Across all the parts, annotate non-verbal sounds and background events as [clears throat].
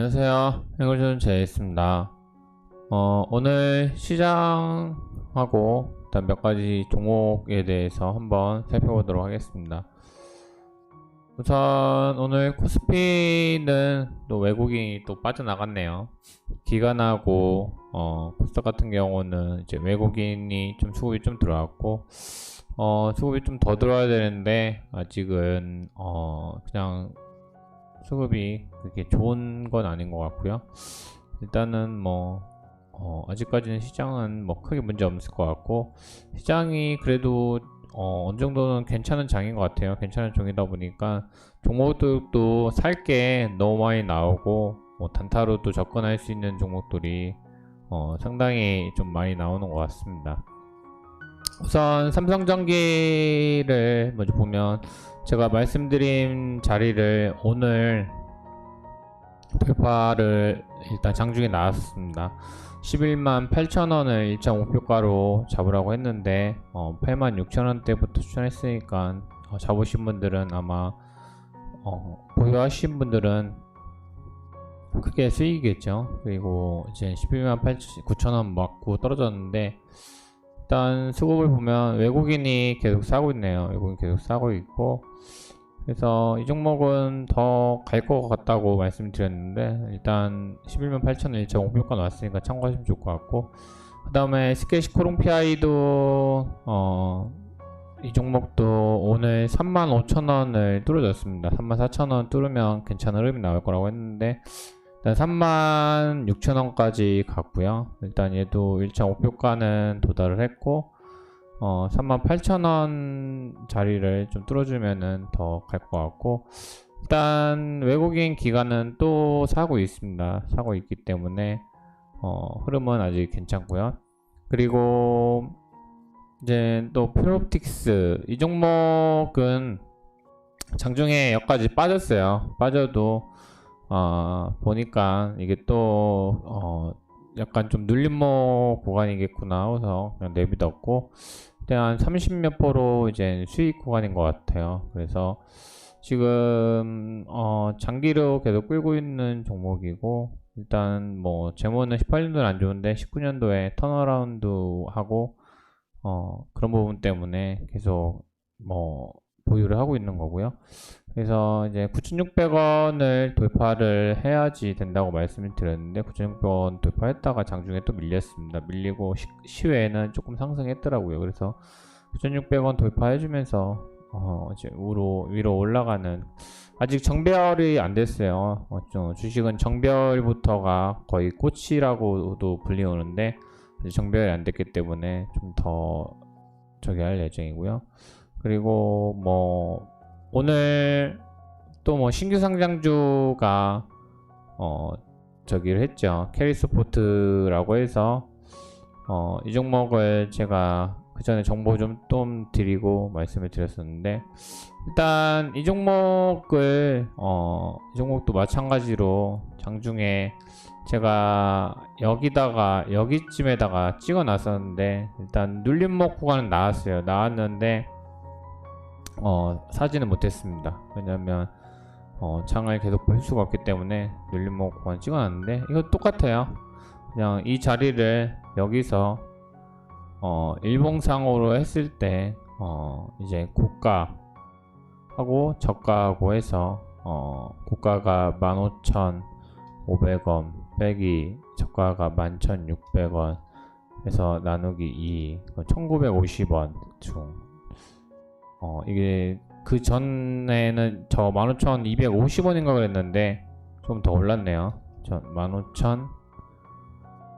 안녕하세요. 행글전 제이스입니다. 어, 오늘 시장하고 일단 몇 가지 종목에 대해서 한번 살펴보도록 하겠습니다. 우선 오늘 코스피는 또 외국인이 또 빠져나갔네요. 기관하고 어, 코스닥 같은 경우는 이제 외국인이 좀 수급이 좀 들어왔고 어, 수급이 좀 더 들어와야 되는데 아직은 어, 그냥 수급이 그렇게 좋은 건 아닌 것 같고요. 일단은 뭐 어, 아직까지는 시장은 뭐 크게 문제 없을 것 같고 시장이 그래도 어, 어느 정도는 괜찮은 장인 것 같아요. 괜찮은 종이다 보니까 종목들도 살 게 너무 많이 나오고 뭐 단타로도 접근할 수 있는 종목들이 어, 상당히 좀 많이 나오는 것 같습니다. 우선 삼성전기를 먼저 보면 제가 말씀드린 자리를 오늘 돌파를 일단 장중에 나왔습니다. 11만 8천원을 1차 목표가로 잡으라고 했는데 어, 8만 6천원대부터 추천했으니까 어, 잡으신 분들은 아마 어, 보유하신 분들은 크게 수익이겠죠. 그리고 이제 11만 8천 9천원 맞고 떨어졌는데 일단 수급을 보면 외국인이 계속 사고 있네요. 외국인 계속 사고 있고 그래서 이 종목은 더 갈 것 같다고 말씀드렸는데 일단 11만 8천원 1차 목표가 나왔으니까 참고하시면 좋을 것 같고 그 다음에 스케이시 코롱피아이도 어, 이 종목도 오늘 3만 5천원을 뚫어졌습니다. 3만 4천원 뚫으면 괜찮은 흐름이 나올 거라고 했는데 일단 3만 6천원까지 갔고요. 일단 얘도 1차 목표가는 도달을 했고 어, 3만 8천원 자리를 좀 뚫어주면은 더 갈 것 같고 일단 외국인 기관은 또 사고 있습니다. 사고 있기 때문에 어, 흐름은 아직 괜찮고요. 그리고 이제 또 프로틱스 이 종목은 장중에 여기까지 빠졌어요. 빠져도 어, 보니까 이게 또 어, 약간 좀 눌림목 구간이겠구나 해서 그냥 내비뒀고 한 30몇 프로 이제 수익 구간인 것 같아요. 그래서 지금 어, 장기로 계속 끌고 있는 종목이고 일단 뭐 재무는 18년도는 안 좋은데 19년도에 턴어라운드 하고 어, 그런 부분 때문에 계속 뭐 보유를 하고 있는 거고요. 그래서 이제 9,600원을 돌파를 해야지 된다고 말씀을 드렸는데 9,600원 돌파했다가 장중에 또 밀렸습니다. 밀리고 시, 시외에는 조금 상승했더라고요. 그래서 9,600원 돌파해주면서 어, 위로 위로 올라가는 아직 정별이 안 됐어요. 어, 좀 주식은 정별부터가 거의 꽃이라고도 불리우는데 정별이 안 됐기 때문에 좀 더 저기 할 예정이고요. 그리고 뭐 오늘 또 뭐 신규 상장주가 어 저기를 했죠. 캐리스포트라고 해서 어 이 종목을 제가 그 전에 정보 좀 좀 드리고 말씀을 드렸었는데 일단 이 종목을 어 이 종목도 마찬가지로 장중에 제가 여기다가 여기쯤에다가 찍어 놨었는데 일단 눌림목 구간은 나왔어요. 나왔는데 어, 사지는 못했습니다. 왜냐면 어, 창을 계속 볼 수가 없기 때문에 눌림목 구간 찍어놨는데 이거 똑같아요. 그냥 이 자리를 여기서 어, 일봉상으로 했을 때 어, 이제 고가 하고 저가하고 해서 어, 고가가 15,500원 빼기 저가가 11,600원 해서 나누기 2 1950원 중 어, 이게 그 전에는 저 15,250원인가 그랬는데 좀 더 올랐네요. 전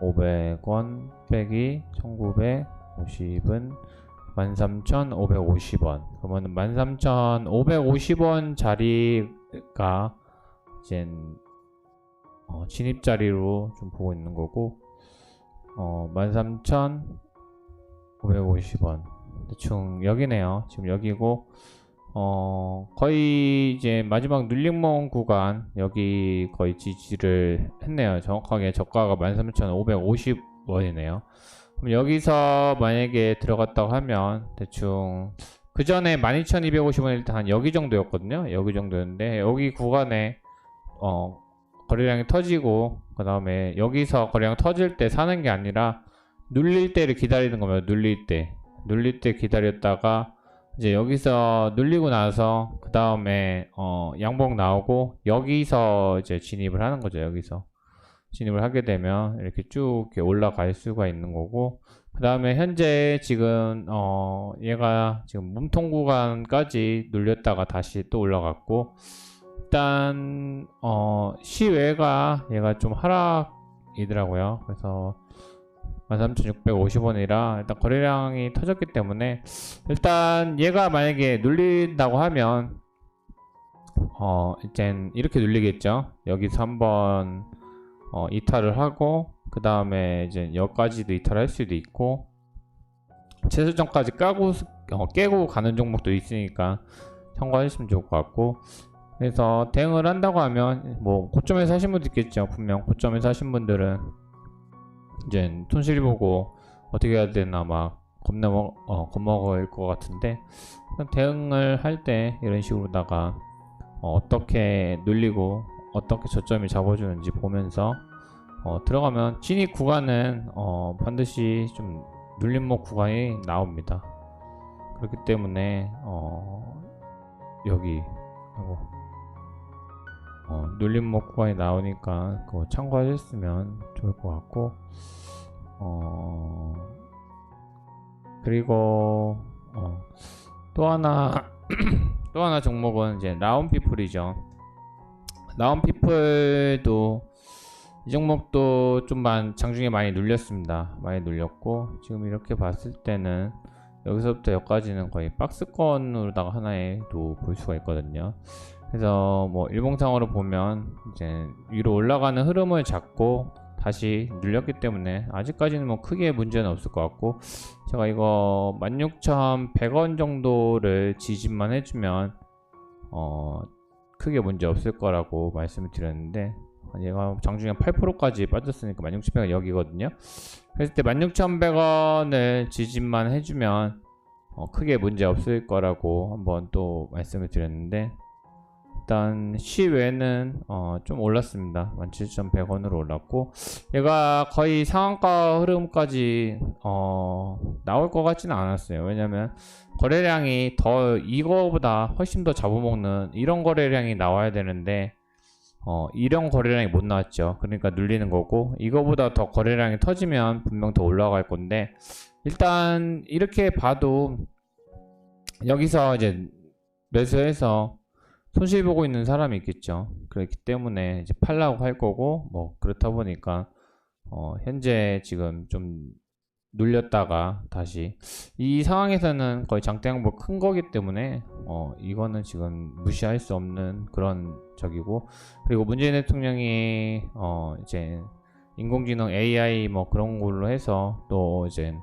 15,500원 빼기 1,950은 13,550원. 그러면 13,550원 자리가 이제 어, 진입 자리로 좀 보고 있는 거고 어, 13,550원. 대충 여기네요. 지금 여기고 어 거의 이제 마지막 눌림목 구간 여기 거의 지지를 했네요. 정확하게 저가가 13,550원이네요. 그럼 여기서 만약에 들어갔다고 하면 대충 그 전에 12,250원 일단 한 여기 정도였거든요. 여기 정도였는데 여기 구간에 어 거래량이 터지고 그 다음에 여기서 거래량 터질 때 사는 게 아니라 눌릴 때를 기다리는 겁니다. 눌릴 때 눌릴 때 기다렸다가 이제 여기서 눌리고 나서 그 다음에 어 양봉 나오고 여기서 이제 진입을 하는 거죠. 여기서 진입을 하게 되면 이렇게 쭉 올라갈 수가 있는 거고 그 다음에 현재 지금 어 얘가 지금 몸통 구간까지 눌렸다가 다시 또 올라갔고 일단 어 시외가 얘가 좀 하락이더라고요. 그래서 13,650원이라 일단 거래량이 터졌기 때문에 일단 얘가 만약에 눌린다고 하면 어 이젠 이렇게 눌리겠죠. 여기서 한번 어 이탈을 하고 그 다음에 이제 여기까지도 이탈할 수도 있고 최소점까지 까고 어, 깨고 가는 종목도 있으니까 참고하시면 좋을 것 같고 그래서 대응을 한다고 하면 뭐 고점에서 하신 분도 있겠죠. 분명 고점에서 하신 분들은 이제 손실 보고 어떻게 해야 되나 막 겁나 먹, 어, 겁먹을 것 같은데 대응을 할 때 이런 식으로다가 어, 떻게 눌리고 어떻게 저점이 잡아주는지 보면서 어, 들어가면 진입 구간은 어, 반드시 좀 눌림목 구간이 나옵니다. 그렇기 때문에 어, 여기 하고 어, 눌림목 구간이 나오니까 그거 참고하셨으면 좋을 것 같고 어, 그리고 어, 또 하나 [clears throat] 또 하나 종목은 이제 라운피플이죠. 라운피플도 이 종목도 좀 많, 장중에 많이 눌렸습니다. 많이 눌렸고 지금 이렇게 봤을 때는 여기서부터 여기까지는 거의 박스권으로다가 하나에도 볼 수가 있거든요. 그래서 뭐 일봉상으로 보면 이제 위로 올라가는 흐름을 잡고 다시 눌렸기 때문에 아직까지는 뭐 크게 문제는 없을 것 같고 제가 이거 16,100원 정도를 지집만 해주면 어 크게 문제 없을 거라고 말씀을 드렸는데 얘가 장중에 8%까지 빠졌으니까 16,100원 여기거든요. 그랬을 때 16,100원을 지집만 해주면 어, 크게 문제 없을 거라고 한번 또 말씀을 드렸는데 일단 시외는 어, 좀 올랐습니다. 17,100원으로 올랐고 얘가 거의 상한가 흐름까지 어, 나올 것 같지는 않았어요. 왜냐면 거래량이 더 이거보다 훨씬 더 잡아먹는 이런 거래량이 나와야 되는데 어, 이런 거래량이 못 나왔죠. 그러니까 눌리는 거고 이거보다 더 거래량이 터지면 분명 더 올라갈 건데 일단 이렇게 봐도 여기서 이제 매수해서 손실 보고 있는 사람이 있겠죠. 그렇기 때문에 이제 팔라고 할 거고 뭐 그렇다 보니까 어, 현재 지금 좀 눌렸다가 다시 이 상황에서는 거의 장대 양보 큰 거기 때문에 어 이거는 지금 무시할 수 없는 그런 적이고 그리고 문재인 대통령이 어 이제 인공지능 AI 뭐 그런 걸로 해서 또 이제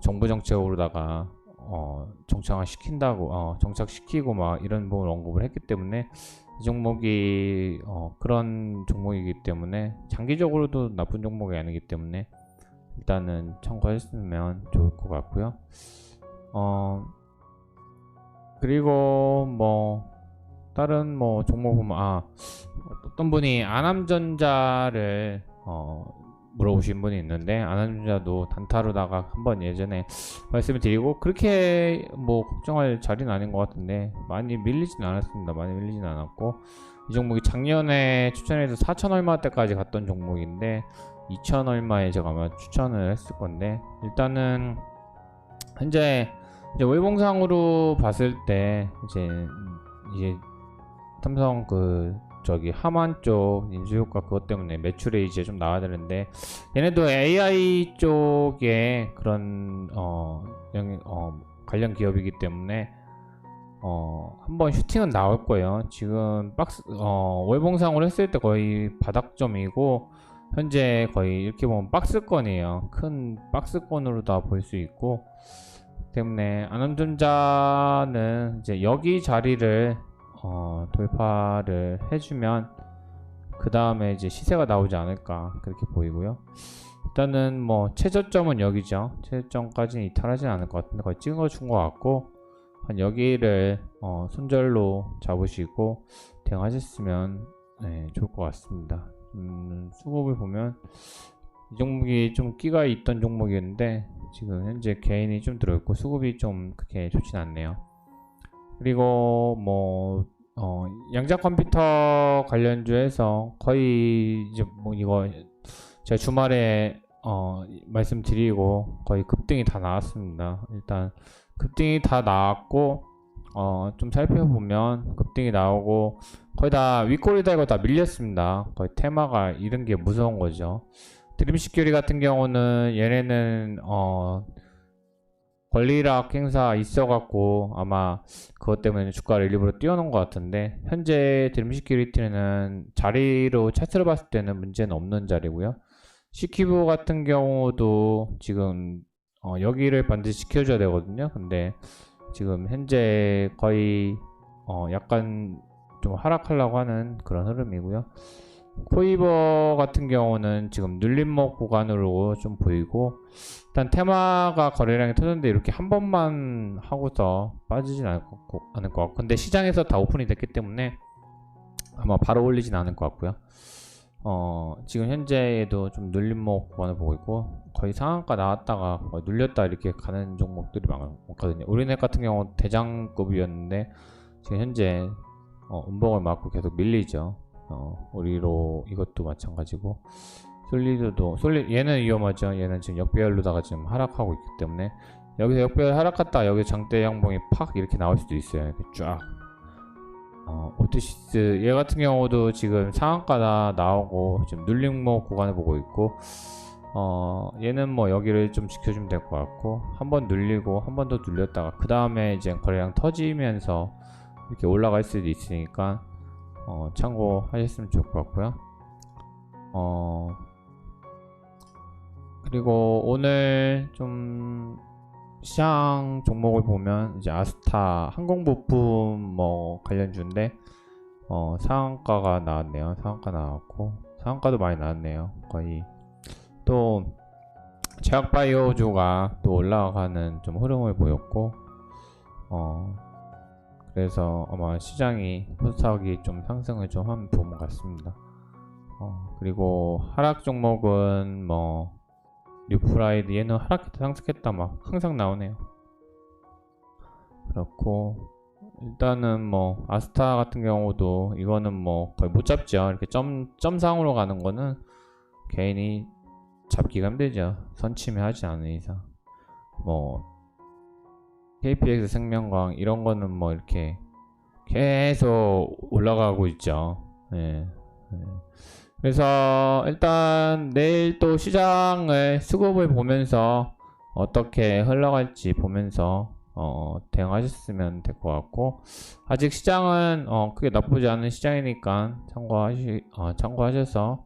정부 정책으로다가 어 정착화 시킨다고 어 정착시키고 막 이런 부분 언급을 했기 때문에 이 종목이 어 그런 종목이기 때문에 장기적으로도 나쁜 종목이 아니기 때문에 일단은 참고했으면 좋을 것 같고요. 어 그리고 뭐 다른 뭐 종목 보면 아 어떤 분이 아남전자를 어 물어보신 분이 있는데 아남전자도 단타로다가 한번 예전에 말씀을 드리고 그렇게 뭐 걱정할 자리는 아닌 것 같은데 많이 밀리진 않았습니다. 많이 밀리진 않았고 이 종목이 작년에 추천해서 4천 얼마 때까지 갔던 종목인데 2천 얼마에 제가 아마 추천을 했을 건데 일단은 현재 이제 월봉상으로 봤을 때 이제 이제 삼성 그 저기 하만 쪽 인수효과 그것 때문에 매출에 이제 좀 나와야 되는데 얘네도 AI 쪽에 그런 어, 영, 어 관련 기업이기 때문에 어 한번 슈팅은 나올 거예요. 지금 박스 어 월봉상으로 했을 때 거의 바닥점이고 현재 거의 이렇게 보면 박스권이에요. 큰 박스권으로 다 볼 수 있고 때문에 안원전자는 이제 여기 자리를 어, 돌파를 해주면 그 다음에 이제 시세가 나오지 않을까 그렇게 보이고요. 일단은 뭐 최저점은 여기죠. 최저점까지는 이탈하지 않을 것 같은데 거의 찍어준 것 같고 한 여기를 어, 손절로 잡으시고 대응하셨으면 네, 좋을 것 같습니다. 음, 수급을 보면 이 종목이 좀 끼가 있던 종목이었는데 지금 현재 개인이 좀 들어있고 수급이 좀 그렇게 좋진 않네요. 그리고 뭐 어, 양자 컴퓨터 관련주에서 거의 이제 뭐 이거 제가 주말에 어, 말씀드리고 거의 급등이 다 나왔습니다. 일단 급등이 다 나왔고 어, 좀 살펴보면 급등이 나오고 거의 다 윗골이 달고 다 밀렸습니다. 거의 테마가 이런 게 무서운 거죠. 드림시큐리 같은 경우는 얘네는 어, 권리락 행사 있어갖고 아마 그것 때문에 주가를 일부러 띄워놓은 것 같은데 현재 드림시큐리티는 자리로 차트를 봤을 때는 문제는 없는 자리고요. 시키브 같은 경우도 지금 어, 여기를 반드시 지켜줘야 되거든요. 근데 지금 현재 거의 어, 약간 좀 하락하려고 하는 그런 흐름이고요. 코이버 같은 경우는 지금 눌림목 구간으로 좀 보이고 일단 테마가 거래량이 터졌는데 이렇게 한 번만 하고서 빠지진 않을 것 같고, 않을 것 같고 근데 시장에서 다 오픈이 됐기 때문에 아마 바로 올리진 않을 것 같고요. 어, 지금 현재에도 좀 눌림목 구간을 보고 있고 거의 상한가 나왔다가 눌렸다 이렇게 가는 종목들이 많거든요. 우리넷 같은 경우 대장급이었는데 지금 현재 어, 음봉을 맞고 계속 밀리죠. 어, 우리로 이것도 마찬가지고 솔리드도 솔리 얘는 위험하죠. 얘는 지금 역배열로다가 지금 하락하고 있기 때문에 여기서 역배열 하락했다 여기 장대 양봉이 팍 이렇게 나올 수도 있어요. 이렇게 쫙. 어, 오티시스 얘 같은 경우도 지금 상한가다 나오고 지금 눌림목 구간을 보고 있고 어 얘는 뭐 여기를 좀 지켜주면 될 것 같고 한 번 눌리고 한 번 더 눌렸다가 그 다음에 이제 거래량 터지면서 이렇게 올라갈 수도 있으니까 어 참고하셨으면 좋을 것 같고요 어 그리고 오늘 좀 시장 종목을 보면 이제 아스타 항공부품 뭐 관련주인데 어 상한가가 나왔네요. 상한가 나왔고 상한가도 많이 나왔네요. 거의 또 제약바이오주가 또 올라가는 좀 흐름을 보였고 어 그래서 아마 시장이 코스닥이 좀 상승을 좀 한 부분 같습니다. 어 그리고 하락 종목은 뭐 뉴프라이드 얘는 하락했다 상승했다 막 항상 나오네요. 그렇고 일단은 뭐 아스타 같은 경우도 이거는 뭐 거의 못 잡죠. 이렇게 점 점상으로 가는 거는 개인이 잡기가 힘들죠. 선침해 하지 않은 이상. 뭐 KPX 생명광 이런 거는 뭐 이렇게 계속 올라가고 있죠. 예. 예. 그래서 일단 내일 또 시장을 수급을 보면서 어떻게 흘러갈지 보면서 어, 대응하셨으면 될 것 같고 아직 시장은 어, 크게 나쁘지 않은 시장이니까 참고하시 어, 참고하셔서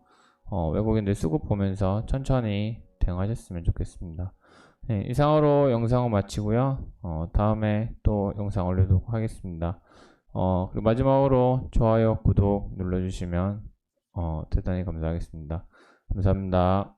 어, 외국인들 수급 보면서 천천히 대응하셨으면 좋겠습니다. 네, 이상으로 영상을 마치고요. 어, 다음에 또 영상 올리도록 하겠습니다. 어, 그리고 마지막으로 좋아요, 구독 눌러주시면 어, 대단히 감사하겠습니다. 감사합니다.